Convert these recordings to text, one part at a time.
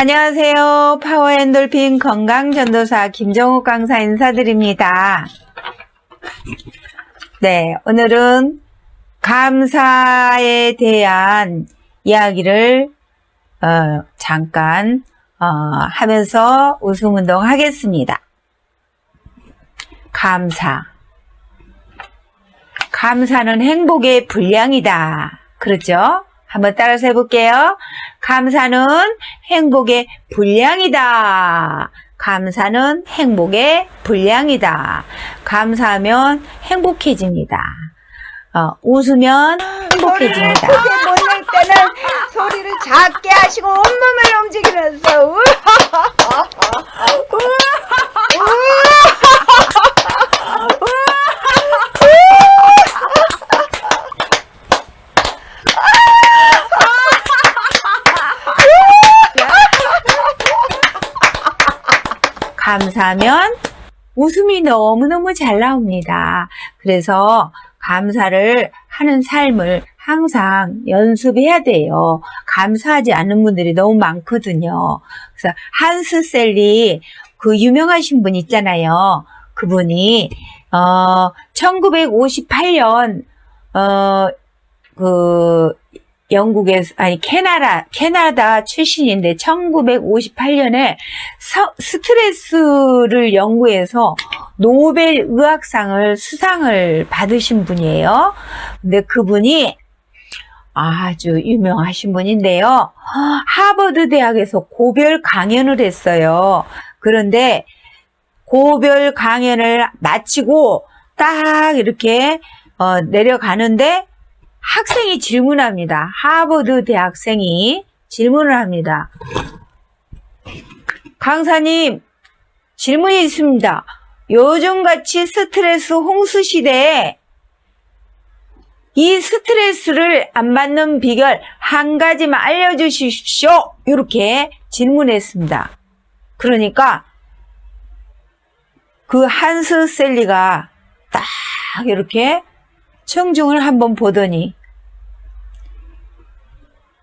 안녕하세요. 파워엔돌핀 건강전도사 김정욱 강사 인사드립니다. 네, 오늘은 감사에 대한 이야기를 어, 잠깐 어, 하면서 웃음 운동 하겠습니다. 감사. 감사는 행복의 분량이다. 그렇죠? 한번 따라서 해볼게요. 감사는 행복의 분량이다. 감사는 행복의 분량이다. 감사하면 행복해집니다. 어, 웃으면 행복해집니다. 크게 못낼 때는 소리를 작게 하시고 온몸을 움직이면서 감사하면 웃음이 너무너무 잘 나옵니다. 그래서 감사를 하는 삶을 항상 연습해야 돼요. 감사하지 않는 분들이 너무 많거든요. 그래서 한스 셀리 그 유명하신 분 있잖아요. 그분이 어 1958년 어그 영국에서 아니 캐나다 캐나다 출신인데 1958년에 스트레스를 연구해서 노벨 의학상을 수상을 받으신 분이에요. 근데 그분이 아주 유명하신 분인데요. 하버드 대학에서 고별 강연을 했어요. 그런데 고별 강연을 마치고 딱 이렇게 어, 내려가는데 학생이 질문합니다. 하버드 대학생이 질문을 합니다. 강사님, 질문이 있습니다. 요즘같이 스트레스 홍수 시대에 이 스트레스를 안 받는 비결 한 가지만 알려주십시오. 이렇게 질문했습니다. 그러니까 그 한스 셀리가 딱 이렇게 청중을 한번 보더니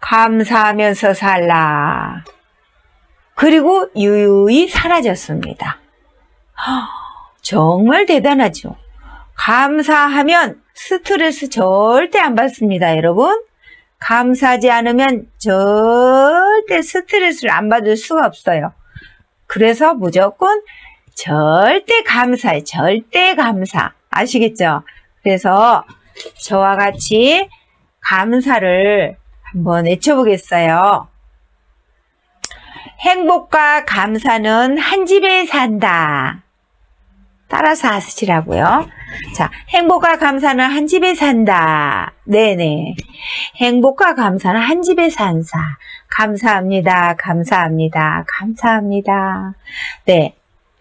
감사하면서 살라. 그리고 유유히 사라졌습니다. 정말 대단하죠. 감사하면 스트레스 절대 안 받습니다, 여러분. 감사하지 않으면 절대 스트레스를 안 받을 수가 없어요. 그래서 무조건 절대 감사해, 절대 감사. 아시겠죠? 그래서 저와 같이 감사를 한번 외쳐보겠어요. 행복과 감사는 한 집에 산다. 따라서 하시라고요. 자, 행복과 감사는 한 집에 산다. 네네. 행복과 감사는 한 집에 산사. 감사합니다. 감사합니다. 감사합니다. 네.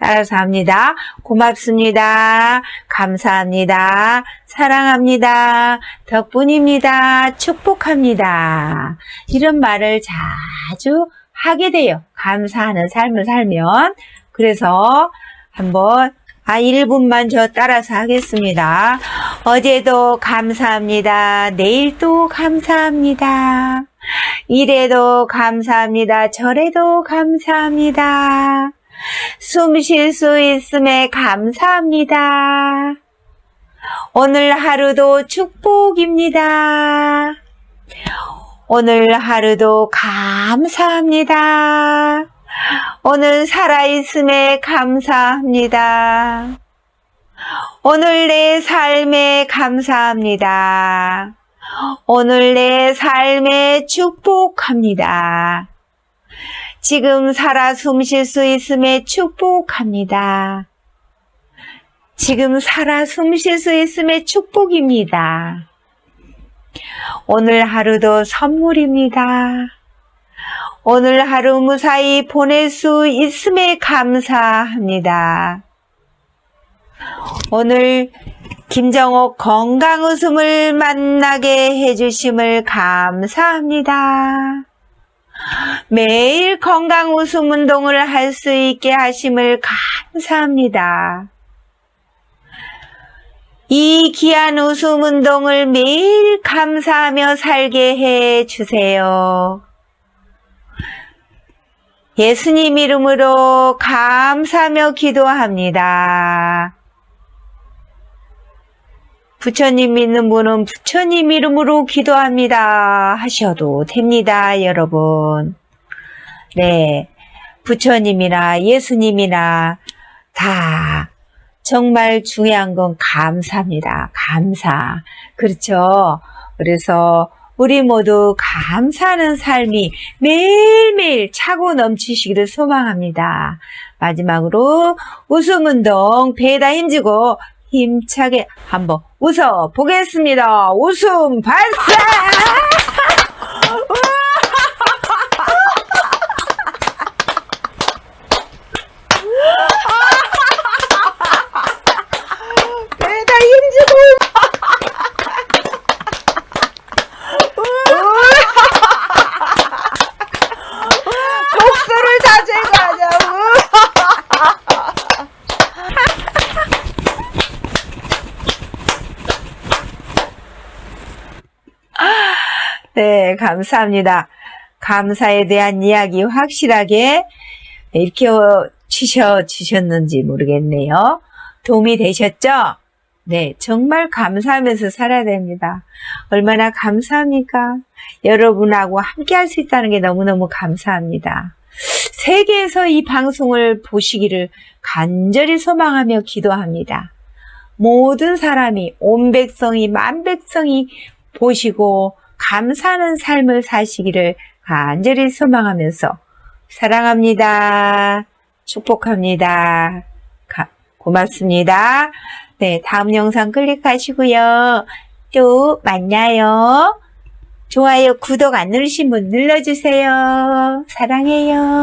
따라서 합니다. 고맙습니다. 감사합니다. 사랑합니다. 덕분입니다. 축복합니다. 이런 말을 자주 하게 돼요. 감사하는 삶을 살면. 그래서 한번 아, 1분만 저 따라서 하겠습니다. 어제도 감사합니다. 내일도 감사합니다. 이래도 감사합니다. 저래도 감사합니다. 숨 쉴 수 있음에 감사합니다. 오늘 하루도 축복입니다. 오늘 하루도 감사합니다. 오늘 살아있음에 감사합니다. 오늘 내 삶에 감사합니다. 오늘 내 삶에 축복합니다. 지금 살아 숨 쉴 수 있음에 축복합니다. 지금 살아 숨 쉴 수 있음에 축복입니다. 오늘 하루도 선물입니다. 오늘 하루 무사히 보낼 수 있음에 감사합니다. 오늘 김정옥 건강 웃음을 만나게 해주심을 감사합니다. 매일 건강 웃음 운동을 할 수 있게 하심을 감사합니다. 이 귀한 웃음 운동을 매일 감사하며 살게 해 주세요. 예수님 이름으로 감사하며 기도합니다. 부처님 믿는 분은 부처님 이름으로 기도합니다. 하셔도 됩니다, 여러분. 네. 부처님이나 예수님이나 다 정말 중요한 건 감사입니다. 감사. 그렇죠. 그래서 우리 모두 감사하는 삶이 매일매일 차고 넘치시기를 소망합니다. 마지막으로 웃음 운동 배에다 힘주고 힘차게 한번 웃어 보겠습니다. 웃음 발사! 배에다 힘주고 독소를 자제하자고 네, 감사합니다. 감사에 대한 이야기 확실하게 이렇게 치셔 주셨는지 모르겠네요. 도움이 되셨죠? 네, 정말 감사하면서 살아야 됩니다. 얼마나 감사합니까? 여러분하고 함께 할 수 있다는 게 너무너무 감사합니다. 세계에서 이 방송을 보시기를 간절히 소망하며 기도합니다. 모든 사람이 온 백성이 만 백성이 보시고 감사하는 삶을 사시기를 간절히 소망하면서 사랑합니다. 축복합니다. 가- 고맙습니다. 네, 다음 영상 클릭하시고요. 또 만나요. 좋아요, 구독 안 누르신 분 눌러주세요. 사랑해요.